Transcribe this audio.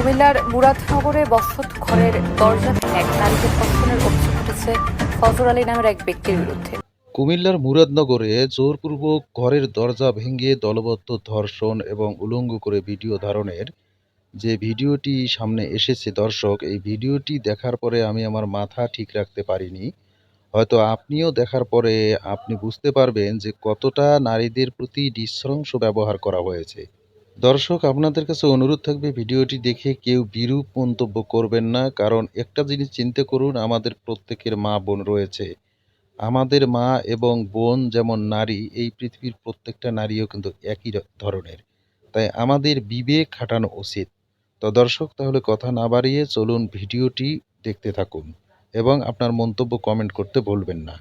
কুমিল্লার মুরাদনগরে বসত ঘরের দরজা এক নারীকে ধর্ষণের অভিযোগ উঠেছে ফজর আলী নামের এক ব্যক্তির বিরুদ্ধে। কুমিল্লার মুরাদনগরে জোরপূর্বক ঘরের দরজা ভেঙে দলবদ্ধ ধর্ষণ এবং উলঙ্গ করে ভিডিও ধারণের যে ভিডিওটি সামনে এসেছে দর্শক, এই ভিডিওটি দেখার পরে আমি আমার মাথা ঠিক রাখতে পারিনি। হয়তো আপনিও দেখার পরে আপনি বুঝতে পারবেন যে কতটা নারীদের প্রতি নৃশংস ব্যবহার করা হয়েছে। দর্শক, আপনাদের কাছে অনুরোধ থাকবে ভিডিওটি দেখে কেউ বিরূপ মন্তব্য করবেন না, কারণ একটা জিনিস চিন্তা করুন, আমাদের প্রত্যেকের মা বোন রয়েছে। আমাদের মা এবং বোন যেমন নারী, এই পৃথিবীর প্রত্যেকটা নারীও কিন্তু একই ধরনের। তাই আমাদের বিবেক খাটানো উচিত। তো দর্শক, তাহলে কথা না বাড়িয়ে চলুন ভিডিওটি দেখতে থাকুন এবং আপনার মন্তব্য কমেন্ট করতে ভুলবেন না।